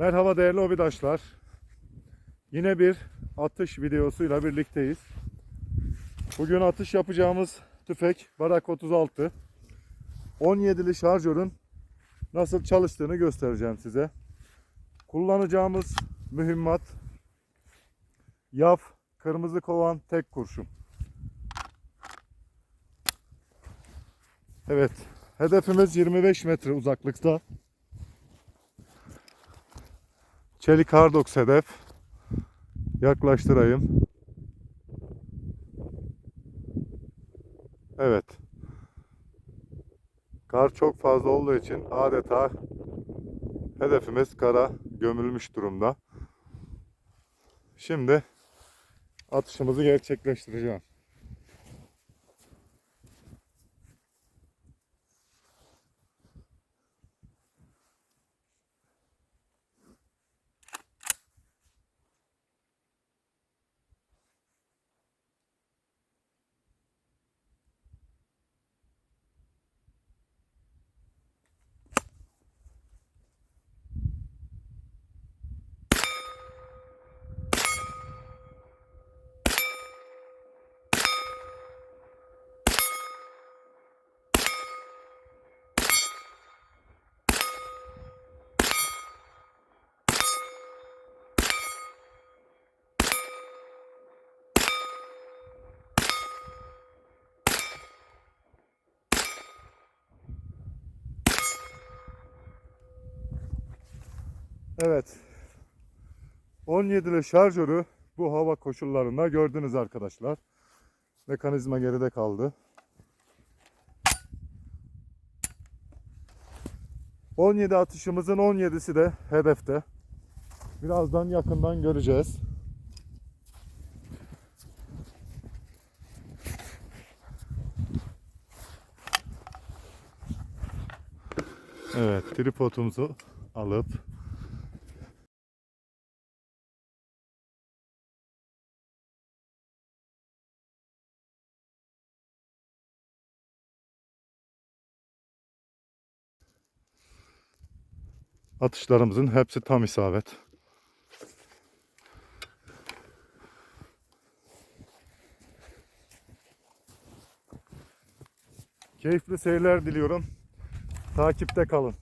Merhaba değerli obidaşlar. Yine bir atış videosuyla birlikteyiz. Bugün atış yapacağımız tüfek Barak 36. 17'li şarjörün nasıl çalıştığını göstereceğim size. Kullanacağımız mühimmat YAF kırmızı kovan tek kurşun. Evet, hedefimiz 25 metre uzaklıkta. Çelik Hardox hedef. Yaklaştırayım. Evet. Kar çok fazla olduğu için adeta hedefimiz kara gömülmüş durumda. Şimdi atışımızı gerçekleştireceğim. Evet. 17'li şarjörü bu hava koşullarında gördünüz arkadaşlar. Mekanizma geride kaldı. 17 atışımızın 17'si de hedefte. Birazdan yakından göreceğiz. Evet, tripodumuzu alıp Atışlarımızın hepsi tam isabet. Keyifli seyirler diliyorum. Takipte kalın.